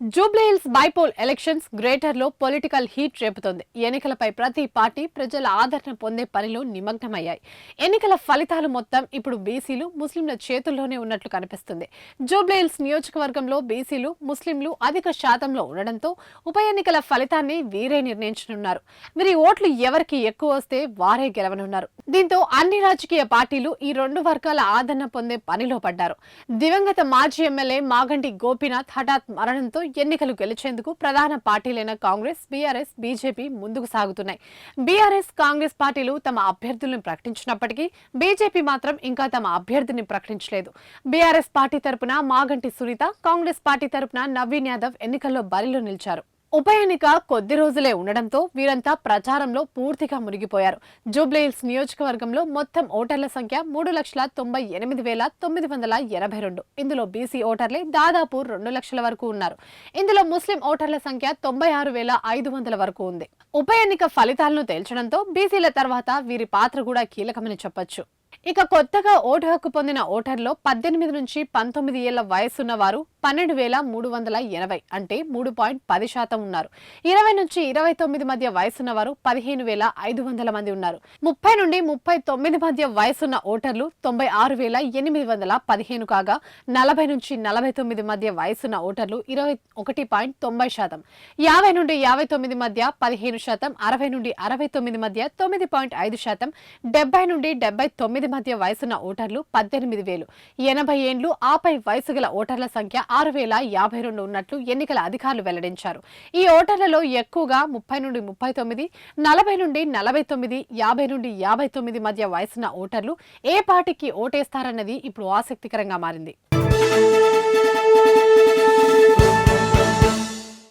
Jubilee Hills bypoll elections గ్రేటర్లో political heat రేపుతోంది. ఎన్నికలపై ప్రతి పార్టీ ప్రజల ఆదరణ పొందే పనిలో నిమగ్నమయ్యాయి. ఎన్నికల ఫలితాలు మొత్తం ఇప్పుడు బీసీలు ముస్లింల చేతుల్లోనే ఉన్నట్లు కనిపిస్తుంది. జూబ్లీహిల్స్ నియోజకవర్గంలో బీసీలు ముస్లింలు అధిక శాతంలో ఉండడంతో ఉప ఎన్నికల ఫలితాన్ని వీరే నిర్ణయించనున్నారు. వీరి ఓట్లు ఎవరికి ఎక్కువ వస్తే వారే గెలవనున్నారు. దీంతో అన్ని రాజకీయ పార్టీలు ఈ రెండు వర్గాల ఆదరణ పొందే పనిలో పడ్డారు. దివంగత మాజీ ఎమ్మెల్యే మాగంటి గోపీనాథ్ హఠాత్ మరణంతో ఎన్నికలు గెలిచేందుకు ప్రధాన పార్టీలైన కాంగ్రెస్ బీఆర్ఎస్ బీజేపీ ముందుకు సాగుతున్నాయి. బీఆర్ఎస్ కాంగ్రెస్ పార్టీలు తమ అభ్యర్థులను ప్రకటించినప్పటికీ బీజేపీ మాత్రం ఇంకా తమ అభ్యర్థిని ప్రకటించలేదు. బీఆర్ఎస్ పార్టీ తరపున మాగంటి సునీత కాంగ్రెస్ పార్టీ తరపున నవీన్ యాదవ్ ఎన్నికల్లో బరిలో నిలిచారు. ఉప ఎన్నిక కొద్ది రోజులే ఉండడంతో వీరంతా ప్రచారంలో పూర్తిగా మునిగిపోయారు. జూబ్లీహిల్స్ నియోజకవర్గంలో మొత్తం ఓటర్ల సంఖ్య మూడు లక్షల తొంభై ఎనిమిది వేల తొమ్మిది వందల ఎనభై రెండు. ఇందులో బీసీ ఓటర్లే దాదాపు రెండు లక్షల వరకు ఉన్నారు. ఇందులో ముస్లిం ఓటర్ల సంఖ్య తొంభై ఆరు వేల ఐదు వందల వరకు ఉంది. ఉప ఎన్నిక ఫలితాలను తేల్చడంతో బీసీల తర్వాత వీరి పాత్ర కూడా కీలకమని చెప్పొచ్చు. ఇక కొత్తగా ఓటు హక్కు పొందిన ఓటర్లో పద్దెనిమిది నుంచి పంతొమ్మిది ఏళ్ళ వయసున్న వారు పన్నెండు వేల మూడు వందల ఎనభై అంటే మూడు పాయింట్ పది శాతం ఉన్నారు. ఇరవై నుంచి ఇరవై తొమ్మిది మధ్య వయసున్న వారు పదిహేను వేల ఐదు వందల మంది ఉన్నారు. ముప్పై నుండి ముప్పై తొమ్మిది మధ్య వయసున్న ఓటర్లు తొంభై ఆరు వేల ఎనిమిది వందల పదిహేను కాగా నలభై నుంచి నలభై తొమ్మిది మధ్య వయసున్న ఓటర్లు ఇరవై ఒకటి పాయింట్ తొంభై శాతం. యాభై నుండి యాభై తొమ్మిది మధ్య పదిహేను శాతం అరవై నుండి అరవై తొమ్మిది మధ్య తొమ్మిది పాయింట్ ఐదు శాతం డెబ్బై నుండి డెబ్బై తొమ్మిది మధ్య వయసున్న ఓటర్లు పద్దెనిమిది వేలు. ఎనభై ఏండ్లు ఆపై వయసు గల ఓటర్ల సంఖ్య ఆరు వేల యాభై రెండు ఉన్నట్లు ఎన్నికల అధికారులు వెల్లడించారు. ఈ ఓటర్లలో ఎక్కువగా ముప్పై నుండి ముప్పై తొమ్మిది నలభై నుండి నలభై తొమ్మిది యాభై నుండి యాభై తొమ్మిది మధ్య వయసున్న ఓటర్లు ఏ పార్టీకి ఓటేస్తారన్నది ఇప్పుడు ఆసక్తికరంగా మారింది.